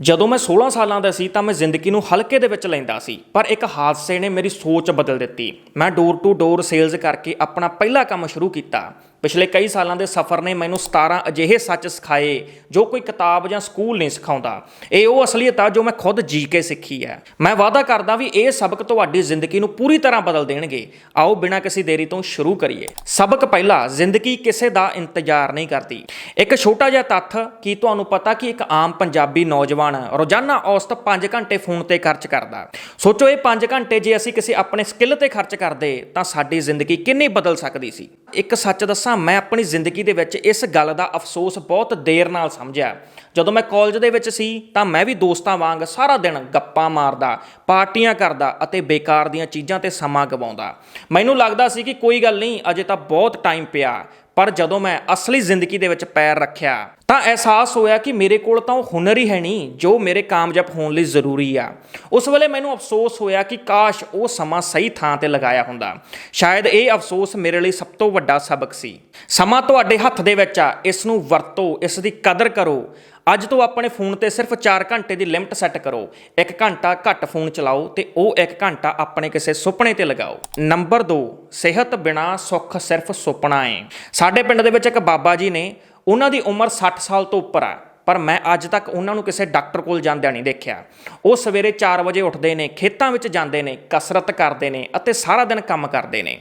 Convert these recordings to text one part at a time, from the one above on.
ਜਦੋਂ ਮੈਂ 16 ਸਾਲਾਂ ਦਾ ਸੀ ਤਾਂ ਮੈਂ ਜ਼ਿੰਦਗੀ ਨੂੰ ਹਲਕੇ ਦੇ ਵਿੱਚ ਲੈਂਦਾ ਸੀ, ਪਰ ਇੱਕ ਹਾਦਸੇ ਨੇ ਮੇਰੀ ਸੋਚ ਬਦਲ ਦਿੱਤੀ। ਮੈਂ ਡੋਰ ਟੂ ਡੋਰ ਸੇਲਜ਼ ਕਰਕੇ ਆਪਣਾ ਪਹਿਲਾ ਕੰਮ ਸ਼ੁਰੂ ਕੀਤਾ। ਪਿਛਲੇ ਕਈ ਸਾਲਾਂ ਦੇ ਸਫ਼ਰ ਨੇ ਮੈਨੂੰ 17 ਅਜਿਹੇ ਸੱਚ ਸਿਖਾਏ ਜੋ ਕੋਈ ਕਿਤਾਬ ਜਾਂ ਸਕੂਲ ਨਹੀਂ ਸਿਖਾਉਂਦਾ। ਇਹ ਉਹ ਅਸਲੀਅਤ ਆ ਜੋ ਮੈਂ ਖੁਦ ਜੀ ਕੇ ਸਿੱਖੀ ਹੈ। ਮੈਂ ਵਾਅਦਾ ਕਰਦਾ ਵੀ ਇਹ ਸਬਕ ਤੁਹਾਡੀ ਜ਼ਿੰਦਗੀ ਨੂੰ ਪੂਰੀ ਤਰ੍ਹਾਂ ਬਦਲ ਦੇਣਗੇ। ਆਓ ਬਿਨਾਂ ਕਿਸੇ ਦੇਰੀ ਤੋਂ ਸ਼ੁਰੂ ਕਰੀਏ। ਸਬਕ ਪਹਿਲਾ ਜ਼ਿੰਦਗੀ ਕਿਸੇ ਦਾ ਇੰਤਜ਼ਾਰ ਨਹੀਂ ਕਰਦੀ। ਇੱਕ ਛੋਟਾ ਜਿਹਾ ਤੱਥ ਕੀ ਤੁਹਾਨੂੰ ਪਤਾ ਕਿ ਇੱਕ ਆਮ ਪੰਜਾਬੀ ਨੌਜਵਾਨ ਰੋਜ਼ਾਨਾ ਔਸਤ 5 ਘੰਟੇ ਫੋਨ ਤੇ ਖਰਚ ਕਰਦਾ। ਸੋਚੋ ਇਹ 5 ਘੰਟੇ ਜੇ ਅਸੀਂ ਕਿਸੇ ਆਪਣੇ ਸਕਿੱਲ ਤੇ ਖਰਚ ਕਰਦੇ ਤਾਂ ਸਾਡੀ ਜ਼ਿੰਦਗੀ ਕਿੰਨੀ ਬਦਲ ਸਕਦੀ ਸੀ? ਇੱਕ ਸੱਚ ਦੱਸ ਮੈਂ ਆਪਣੀ ਜ਼ਿੰਦਗੀ ਦੇ ਵਿੱਚ ਇਸ ਗੱਲ ਦਾ ਅਫਸੋਸ ਬਹੁਤ ਦੇਰ ਨਾਲ ਸਮਝਿਆ। ਜਦੋਂ ਮੈਂ ਕਾਲਜ ਦੇ ਵਿੱਚ ਸੀ, ਤਾਂ ਮੈਂ ਵੀ ਦੋਸਤਾਂ ਵਾਂਗ ਸਾਰਾ ਦਿਨ ਗੱਪਾਂ ਮਾਰਦਾ, ਪਾਰਟੀਆਂ ਕਰਦਾ ਅਤੇ ਬੇਕਾਰ ਦੀਆਂ ਚੀਜ਼ਾਂ ਤੇ ਸਮਾਂ ਗਵਾਉਂਦਾ। ਮੈਨੂੰ ਲੱਗਦਾ ਸੀ ਕਿ ਕੋਈ ਗੱਲ ਨਹੀਂ, ਅਜੇ ਤਾਂ ਬਹੁਤ ਟਾਈਮ ਪਿਆ। ਪਰ ਜਦੋਂ ਮੈਂ ਅਸਲੀ ਜ਼ਿੰਦਗੀ ਦੇ ਵਿੱਚ ਪੈਰ ਰੱਖਿਆ, ਤਾਂ ਅਹਿਸਾਸ ਹੋਇਆ ਕਿ ਮੇਰੇ ਕੋਲ ਤਾਂ ਉਹ ਹੁਨਰ ਹੀ ਹੈ ਨਹੀਂ, ਜੋ ਮੇਰੇ ਕਾਮਯਾਬ ਹੋਣ ਲਈ ਜ਼ਰੂਰੀ ਆ। ਉਸ ਵੇਲੇ ਮੈਨੂੰ ਅਫਸੋਸ ਹੋਇਆ ਕਿ ਕਾਸ਼ ਉਹ ਸਮਾਂ ਸਹੀ ਥਾਂ ਤੇ ਲਗਾਇਆ ਹੁੰਦਾ। ਸ਼ਾਇਦ ਇਹ ਅਫਸੋਸ ਮੇਰੇ ਲਈ ਸਭ ਤੋਂ ਵੱਡਾ ਸਬਕ ਸੀ। ਸਮਾਂ ਤੁਹਾਡੇ ਹੱਥ ਦੇ ਵਿੱਚ ਆ, ਇਸ ਨੂੰ ਵਰਤੋ, ਇਸ ਦੀ ਕਦਰ ਕਰੋ। ਅੱਜ ਤੋਂ ਆਪਣੇ ਫੋਨ ਤੇ ਸਿਰਫ 4 ਘੰਟੇ ਦੀ ਲਿਮਟ ਸੈੱਟ ਕਰੋ। 1 ਘੰਟਾ ਘੱਟ ਫੋਨ ਚਲਾਓ ਤੇ ਉਹ 1 ਘੰਟਾ ਆਪਣੇ ਕਿਸੇ ਸੁਪਨੇ ਤੇ ਲਗਾਓ। ਨੰਬਰ 2 ਸਿਹਤ ਬਿਨਾ ਸੁੱਖ ਸਿਰਫ ਸੁਪਨਾ ਹੈ ਸਾਡੇ ਪਿੰਡ ਦੇ ਵਿੱਚ ਇੱਕ ਬਾਬਾ ਜੀ ਨੇ, ਉਹਨਾਂ ਦੀ ਉਮਰ 60 ਸਾਲ ਤੋਂ ਉੱਪਰ ਆ, ਪਰ ਮੈਂ ਅੱਜ ਤੱਕ ਉਹਨਾਂ ਨੂੰ ਕਿਸੇ ਡਾਕਟਰ ਕੋਲ ਜਾਂਦਿਆਂ ਨਹੀਂ ਦੇਖਿਆ। ਉਹ ਸਵੇਰੇ 4 ਵਜੇ ਉੱਠਦੇ ਨੇ, ਖੇਤਾਂ ਵਿੱਚ ਜਾਂਦੇ ਨੇ, ਕਸਰਤ ਕਰਦੇ ਨੇ ਅਤੇ ਸਾਰਾ ਦਿਨ ਕੰਮ ਕਰਦੇ ਨੇ।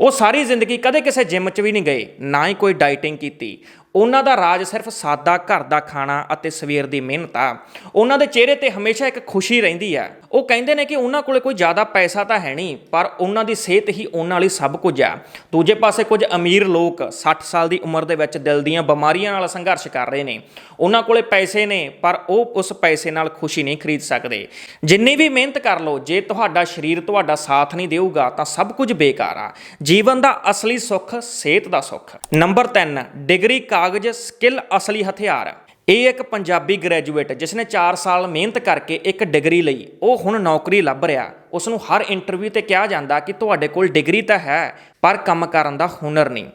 ਉਹ ਸਾਰੀ ਜ਼ਿੰਦਗੀ ਕਦੇ ਕਿਸੇ ਜਿਮ 'ਚ ਵੀ ਨਹੀਂ ਗਏ, ਨਾ ਹੀ ਕੋਈ ਡਾਈਟਿੰਗ ਕੀਤੀ। ਉਹਨਾਂ ਦਾ ਰਾਜ ਸਿਰਫ ਸਾਦਾ ਘਰ ਦਾ ਖਾਣਾ ਅਤੇ ਸਵੇਰ ਦੀ ਮਿਹਨਤ ਆ। ਉਹਨਾਂ ਦੇ ਚਿਹਰੇ ਤੇ ਹਮੇਸ਼ਾ ਇੱਕ ਖੁਸ਼ੀ ਰਹਿੰਦੀ ਆ। ਉਹ ਕਹਿੰਦੇ ਨੇ ਕਿ ਉਹਨਾਂ ਕੋਲੇ ਕੋਈ ਜ਼ਿਆਦਾ ਪੈਸਾ ਤਾਂ ਹੈ ਨਹੀਂ, ਪਰ ਉਹਨਾਂ ਦੀ ਸਿਹਤ ਹੀ ਉਹਨਾਂ ਲਈ ਸਭ ਕੁਝ ਆ। ਦੂਜੇ ਪਾਸੇ ਕੁਝ ਅਮੀਰ ਲੋਕ 60 ਸਾਲ ਦੀ ਉਮਰ ਦੇ ਵਿੱਚ ਦਿਲ ਦੀਆਂ ਬਿਮਾਰੀਆਂ ਨਾਲ ਸੰਘਰਸ਼ ਕਰ ਰਹੇ ਨੇ। ਉਹਨਾਂ ਕੋਲੇ ਪੈਸੇ ਨੇ, ਪਰ ਉਹ ਉਸ ਪੈਸੇ ਨਾਲ ਖੁਸ਼ੀ ਨਹੀਂ ਖਰੀਦ ਸਕਦੇ। ਜਿੰਨੀ ਵੀ ਮਿਹਨਤ ਕਰ ਲਓ, ਜੇ ਤੁਹਾਡਾ ਸਰੀਰ ਤੁਹਾਡਾ ਸਾਥ ਨਹੀਂ ਦੇਊਗਾ, ਤਾਂ ਸਭ ਕੁਝ ਬੇਕਾਰ ਆ। ਜੀਵਨ ਦਾ ਅਸਲੀ ਸੁੱਖ ਸਿਹਤ ਦਾ ਸੁੱਖ। ਨੰਬਰ 3 ਡਿਗਰੀ ਕਾਗਜ਼, ਸਕਿੱਲ, ਅਸਲੀ ਹਥਿਆਰ। ਇਹ ਇੱਕ ਪੰਜਾਬੀ ਗ੍ਰੈਜੂਏਟ ਜਿਸ ਨੇ 4 ਸਾਲ ਮਿਹਨਤ ਕਰਕੇ ਇੱਕ ਡਿਗਰੀ ਲਈ, ਉਹ ਹੁਣ ਨੌਕਰੀ ਲੱਭ ਰਿਹਾ। ਉਸ ਨੂੰ ਹਰ ਇੰਟਰਵਿਊ ਤੇ ਕਿਹਾ ਜਾਂਦਾ ਕਿ ਤੁਹਾਡੇ ਕੋਲ ਡਿਗਰੀ ਤਾਂ ਹੈ, ਪਰ ਕੰਮ ਕਰਨ ਦਾ ਹੁਨਰ ਨਹੀਂ।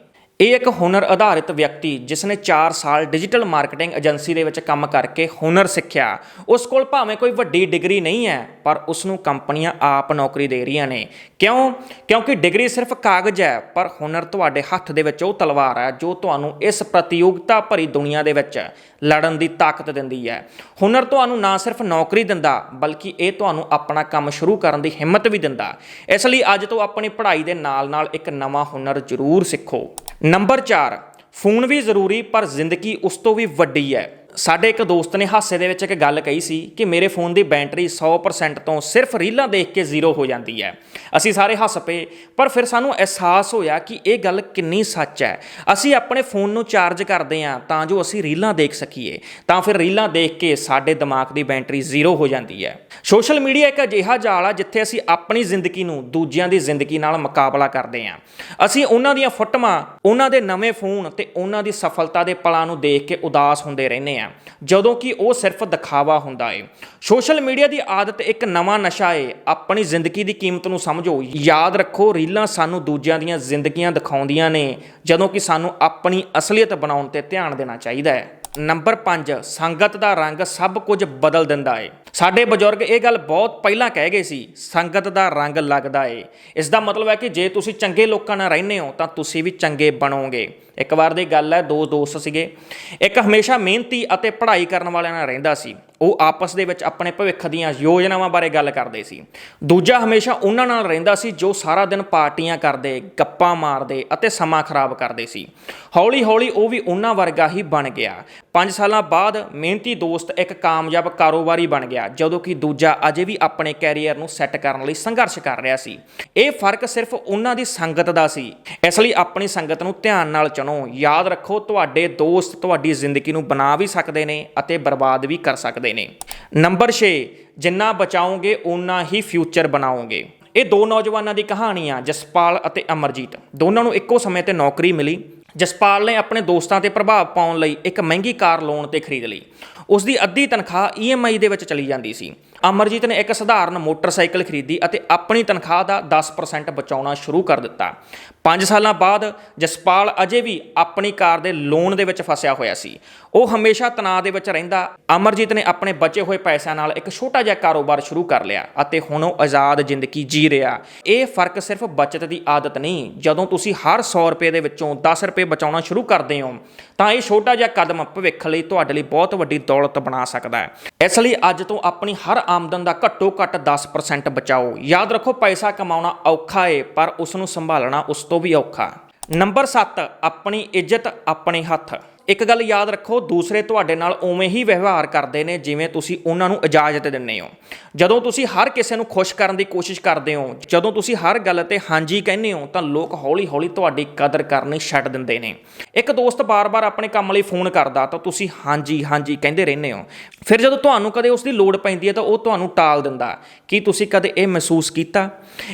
ਇਹ ਇੱਕ ਹੁਨਰ ਆਧਾਰਿਤ ਵਿਅਕਤੀ ਜਿਸ ਨੇ 4 ਸਾਲ ਡਿਜੀਟਲ ਮਾਰਕੀਟਿੰਗ ਏਜੰਸੀ ਦੇ ਵਿੱਚ ਕੰਮ ਕਰਕੇ ਹੁਨਰ ਸਿੱਖਿਆ। ਉਸ ਕੋਲ ਭਾਵੇਂ ਕੋਈ ਵੱਡੀ ਡਿਗਰੀ ਨਹੀਂ ਹੈ, ਪਰ ਉਸ ਨੂੰ ਕੰਪਨੀਆਂ ਆਪ ਨੌਕਰੀ ਦੇ ਰਹੀਆਂ ਨੇ। ਕਿਉਂ? ਕਿਉਂਕਿ ਡਿਗਰੀ ਸਿਰਫ ਕਾਗਜ਼ ਹੈ, ਪਰ ਹੁਨਰ ਤੁਹਾਡੇ ਹੱਥ ਦੇ ਵਿੱਚ ਉਹ ਤਲਵਾਰ ਹੈ ਜੋ ਤੁਹਾਨੂੰ ਇਸ ਪ੍ਰਤੀਯੋਗਤਾ ਭਰੀ ਦੁਨੀਆ ਦੇ ਵਿੱਚ ਲੜਨ ਦੀ ਤਾਕਤ ਦਿੰਦੀ ਹੈ। ਹੁਨਰ ਤੁਹਾਨੂੰ ਨਾ ਸਿਰਫ ਨੌਕਰੀ ਦਿੰਦਾ, ਬਲਕਿ ਇਹ ਤੁਹਾਨੂੰ ਆਪਣਾ ਕੰਮ ਸ਼ੁਰੂ ਕਰਨ ਦੀ ਹਿੰਮਤ ਵੀ ਦਿੰਦਾ। ਇਸ ਲਈ ਅੱਜ ਤੋਂ ਆਪਣੀ ਪੜ੍ਹਾਈ ਦੇ ਨਾਲ-ਨਾਲ ਇੱਕ ਨਵਾਂ ਹੁਨਰ ਜ਼ਰੂਰ ਸਿੱਖੋ। ਨੰਬਰ 4 ਫੋਨ ਵੀ ਜ਼ਰੂਰੀ ਪਰ ਜ਼ਿੰਦਗੀ ਉਸ ਤੋਂ ਵੀ ਵੱਡੀ ਹੈ। ਸਾਡੇ ਇੱਕ ਦੋਸਤ ਨੇ ਹਾਸੇ ਦੇ ਵਿੱਚ ਇੱਕ ਗੱਲ ਕਹੀ ਸੀ ਕਿ ਮੇਰੇ ਫੋਨ ਦੀ ਬੈਟਰੀ 100% ਤੋਂ ਸਿਰਫ ਰੀਲਾਂ ਦੇਖ ਕੇ ਜ਼ੀਰੋ ਹੋ ਜਾਂਦੀ ਹੈ। ਅਸੀਂ ਸਾਰੇ ਹੱਸ ਪਏ, ਪਰ ਫਿਰ ਸਾਨੂੰ ਅਹਿਸਾਸ ਹੋਇਆ ਕਿ ਇਹ ਗੱਲ ਕਿੰਨੀ ਸੱਚ ਹੈ। ਅਸੀਂ ਆਪਣੇ ਫੋਨ ਨੂੰ ਚਾਰਜ ਕਰਦੇ ਹਾਂ ਤਾਂ ਜੋ ਅਸੀਂ ਰੀਲਾਂ ਦੇਖ ਸਕੀਏ, ਤਾਂ ਫਿਰ ਰੀਲਾਂ ਦੇਖ ਕੇ ਸਾਡੇ ਦਿਮਾਗ ਦੀ ਬੈਟਰੀ ਜ਼ੀਰੋ ਹੋ ਜਾਂਦੀ ਹੈ। ਸੋਸ਼ਲ ਮੀਡੀਆ ਇੱਕ ਅਜਿਹਾ ਜਾਲ ਆ ਜਿੱਥੇ ਅਸੀਂ ਆਪਣੀ ਜ਼ਿੰਦਗੀ ਨੂੰ ਦੂਜਿਆਂ ਦੀ ਜ਼ਿੰਦਗੀ ਨਾਲ ਮੁਕਾਬਲਾ ਕਰਦੇ ਹਾਂ। ਅਸੀਂ ਉਹਨਾਂ ਦੀਆਂ ਫੋਟੋਆਂ, ਉਹਨਾਂ ਦੇ ਨਵੇਂ ਫੋਨ ਤੇ ਉਹਨਾਂ ਦੀ ਸਫਲਤਾ ਦੇ ਪਲਾਂ ਨੂੰ ਦੇਖ ਕੇ ਉਦਾਸ ਹੁੰਦੇ ਰਹਿੰਦੇ ਆ ਜਦੋਂ ਕਿ ਉਹ ਸਿਰਫ ਦਿਖਾਵਾ ਹੁੰਦਾ ਏ। ਸੋਸ਼ਲ ਮੀਡੀਆ ਦੀ ਆਦਤ ਇੱਕ ਨਵਾਂ ਨਸ਼ਾ ਏ, ਆਪਣੀ ਜ਼ਿੰਦਗੀ ਦੀ ਕੀਮਤ ਨੂੰ ਸਮਝ ਯਾਦ ਰੱਖੋ, ਰੀਲਾਂ ਸਾਨੂੰ ਦੂਜਿਆਂ ਦੀਆਂ ਜ਼ਿੰਦਗੀਆਂ ਦਿਖਾਉਂਦੀਆਂ ਨੇ, ਜਦੋਂ ਕਿ ਸਾਨੂੰ ਆਪਣੀ ਅਸਲੀਅਤ ਬਣਾਉਣ ਤੇ ਧਿਆਨ ਦੇਣਾ ਚਾਹੀਦਾ ਹੈ। ਨੰਬਰ 5 ਸੰਗਤ ਦਾ ਰੰਗ ਸਭ ਕੁਝ ਬਦਲ ਦਿੰਦਾ ਏ ਸਾਡੇ ਬਜ਼ੁਰਗ ਇਹ ਗੱਲ ਬਹੁਤ ਪਹਿਲਾਂ ਕਹਿ ਗਏ ਸੀ, ਸੰਗਤ ਦਾ ਰੰਗ ਲੱਗਦਾ ਏ। ਇਸ ਦਾ ਮਤਲਬ ਹੈ ਕਿ ਜੇ ਤੁਸੀਂ ਚੰਗੇ ਲੋਕਾਂ ਨਾਲ ਰਹਿੰਦੇ ਹੋ, ਤਾਂ ਤੁਸੀਂ ਵੀ ਚੰਗੇ ਬਣੋਗੇ। ਇੱਕ ਵਾਰ ਦੀ ਗੱਲ ਹੈ, ਦੋ ਦੋਸਤ ਸੀਗੇ। ਇੱਕ ਹਮੇਸ਼ਾ ਮਿਹਨਤੀ ਅਤੇ ਪੜ੍ਹਾਈ ਕਰਨ ਵਾਲਿਆਂ ਨਾਲ ਰਹਿੰਦਾ ਸੀ। ਉਹ ਆਪਸ ਦੇ ਵਿੱਚ ਆਪਣੇ ਭਵਿੱਖ ਦੀਆਂ ਯੋਜਨਾਵਾਂ ਬਾਰੇ ਗੱਲ ਕਰਦੇ ਸੀ। ਦੂਜਾ ਹਮੇਸ਼ਾ ਉਹਨਾਂ ਨਾਲ ਰਹਿੰਦਾ ਸੀ, ਜੋ ਸਾਰਾ ਦਿਨ ਪਾਰਟੀਆਂ ਕਰਦੇ, ਗੱਪਾਂ ਮਾਰਦੇ ਅਤੇ ਸਮਾਂ ਖਰਾਬ ਕਰਦੇ ਸੀ। ਹੌਲੀ-ਹੌਲੀ ਉਹ ਵੀ ਉਹਨਾਂ ਵਰਗਾ ਹੀ ਬਣ ਗਿਆ। 5 ਸਾਲਾਂ ਬਾਅਦ ਮਿਹਨਤੀ ਦੋਸਤ ਇੱਕ ਕਾਮਯਾਬ ਕਾਰੋਬਾਰੀ ਬਣ ਗਿਆ, ਜਦੋਂ ਕਿ ਦੂਜਾ ਅਜੇ ਵੀ ਆਪਣੇ ਕੈਰੀਅਰ ਨੂੰ ਸੈੱਟ ਕਰਨ ਲਈ ਸੰਘਰਸ਼ ਕਰ ਰਿਹਾ ਸੀ। ਇਹ ਫ਼ਰਕ ਸਿਰਫ ਉਹਨਾਂ ਦੀ ਸੰਗਤ ਦਾ ਸੀ। ਇਸ ਲਈ ਆਪਣੀ ਸੰਗਤ ਨੂੰ ਧਿਆਨ ਨਾਲ ਚੁਣੋ। ਯਾਦ ਰੱਖੋ, ਤੁਹਾਡੇ ਦੋਸਤ ਤੁਹਾਡੀ ਜ਼ਿੰਦਗੀ ਨੂੰ ਬਣਾ ਵੀ ਸਕਦੇ ਨੇ ਅਤੇ ਬਰਬਾਦ ਵੀ ਕਰ ਸਕਦੇ ਨੇ। ਨੰਬਰ 6 ਜਿੰਨਾ ਬਚਾਓਗੇ ਉਨਾ ਹੀ ਫਿਊਚਰ ਬਣਾਓਗੇ। ਇਹ ਦੋ ਨੌਜਵਾਨਾਂ ਦੀ ਕਹਾਣੀ ਆ, ਜਸਪਾਲ ਅਤੇ ਅਮਰਜੀਤ। ਦੋਨਾਂ ਨੂੰ ਇੱਕੋ ਸਮੇਂ ਤੇ ਨੌਕਰੀ ਮਿਲੀ। ਜਸਪਾਲ ਨੇ ਆਪਣੇ ਦੋਸਤਾਂ ਤੇ ਪ੍ਰਭਾਵ ਪਾਉਣ ਲਈ ਇੱਕ ਮਹਿੰਗੀ ਕਾਰ ਲੋਨ ਤੇ ਖਰੀਦ ਲਈ। ਉਸ ਦੀ ਅੱਧੀ ਤਨਖਾਹ EMI ਦੇ ਵਿੱਚ ਚਲੀ ਜਾਂਦੀ ਸੀ। ਅਮਰਜੀਤ ਨੇ ਇੱਕ ਸਧਾਰਨ ਮੋਟਰਸਾਈਕਲ ਖਰੀਦੀ ਅਤੇ ਆਪਣੀ ਤਨਖਾਹ ਦਾ 10% ਬਚਾਉਣਾ ਸ਼ੁਰੂ ਕਰ ਦਿੱਤਾ। 5 ਸਾਲਾਂ ਬਾਅਦ ਜਸਪਾਲ ਅਜੇ ਵੀ ਆਪਣੀ ਕਾਰ ਦੇ ਲੋਨ ਦੇ ਵਿੱਚ ਫਸਿਆ ਹੋਇਆ ਸੀ। ਉਹ ਹਮੇਸ਼ਾ ਤਣਾਅ ਦੇ ਵਿੱਚ ਰਹਿੰਦਾ, ਅਮਰਜੀਤ ਨੇ ਆਪਣੇ ਬਚੇ ਹੋਏ ਪੈਸਿਆਂ ਨਾਲ ਇੱਕ ਛੋਟਾ ਜਿਹਾ ਕਾਰੋਬਾਰ ਸ਼ੁਰੂ ਕਰ ਲਿਆ ਅਤੇ ਹੁਣ ਉਹ ਆਜ਼ਾਦ ਜ਼ਿੰਦਗੀ ਜੀ ਰਿਹਾ। ਇਹ ਫ਼ਰਕ ਸਿਰਫ ਬਚਤ ਦੀ ਆਦਤ ਨਹੀਂ, ਜਦੋਂ ਤੁਸੀਂ ਹਰ 100 ਰੁਪਏ ਦੇ ਵਿੱਚੋਂ 10 ਰੁਪਏ ਬਚਾਉਣਾ ਸ਼ੁਰੂ ਕਰਦੇ ਹੋ, ਤਾਂ ਇਹ ਛੋਟਾ ਜਿਹਾ ਕਦਮ ਭਵਿੱਖ ਲਈ ਤੁਹਾਡੇ ਲਈ ਬਹੁਤ ਵੱਡੀ ਦੌਲਤ ਬਣਾ ਸਕਦਾ ਹੈ। ਇਸ ਲਈ ਅੱਜ ਤੋਂ ਆਪਣੀ ਹਰ ਆਮਦਨ ਦਾ ਘੱਟੋ ਘੱਟ 10% ਬਚਾਓ। ਯਾਦ ਰੱਖੋ, ਪੈਸਾ ਕਮਾਉਣਾ ਔਖਾ ਏ, ਪਰ ਉਸ ਨੂੰ ਸੰਭਾਲਣਾ ਉਸ ਤੋਂ ਵੀ ਔਖਾ। ਨੰਬਰ 7 ਆਪਣੀ ਇੱਜ਼ਤ, ਆਪਣੇ ਹੱਥ। ਇੱਕ ਗੱਲ ਯਾਦ ਰੱਖੋ, ਦੂਸਰੇ ਤੁਹਾਡੇ ਨਾਲ ਉਵੇਂ ਹੀ ਵਿਵਹਾਰ ਕਰਦੇ ਨੇ ਜਿਵੇਂ ਤੁਸੀਂ ਉਹਨਾਂ ਨੂੰ ਇਜਾਜ਼ਤ ਦਿੰਦੇ ਹੋ। ਜਦੋਂ ਤੁਸੀਂ ਹਰ ਕਿਸੇ ਨੂੰ ਖੁਸ਼ ਕਰਨ ਦੀ ਕੋਸ਼ਿਸ਼ ਕਰਦੇ ਹੋ, ਜਦੋਂ ਤੁਸੀਂ ਹਰ ਗੱਲ ਤੇ ਹਾਂਜੀ ਕਹਿੰਦੇ ਹੋ, ਤਾਂ ਲੋਕ ਹੌਲੀ-ਹੌਲੀ ਤੁਹਾਡੀ ਕਦਰ ਕਰਨੀ ਛੱਡ ਦਿੰਦੇ ਨੇ। ਇੱਕ ਦੋਸਤ ਬਾਰ-ਬਾਰ ਆਪਣੇ ਕੰਮ ਲਈ ਫੋਨ ਕਰਦਾ, ਤਾਂ ਤੁਸੀਂ ਹਾਂਜੀ ਹਾਂਜੀ ਕਹਿੰਦੇ ਰਹਿੰਦੇ ਹੋ। ਫਿਰ ਜਦੋਂ ਤੁਹਾਨੂੰ ਕਦੇ ਉਸ ਦੀ ਲੋੜ ਪੈਂਦੀ ਹੈ, ਤਾਂ ਉਹ ਤੁਹਾਨੂੰ ਟਾਲ ਦਿੰਦਾ, ਕੀ ਤੁਸੀਂ ਕਦੇ ਇਹ ਮਹਿਸੂਸ ਕੀਤਾ?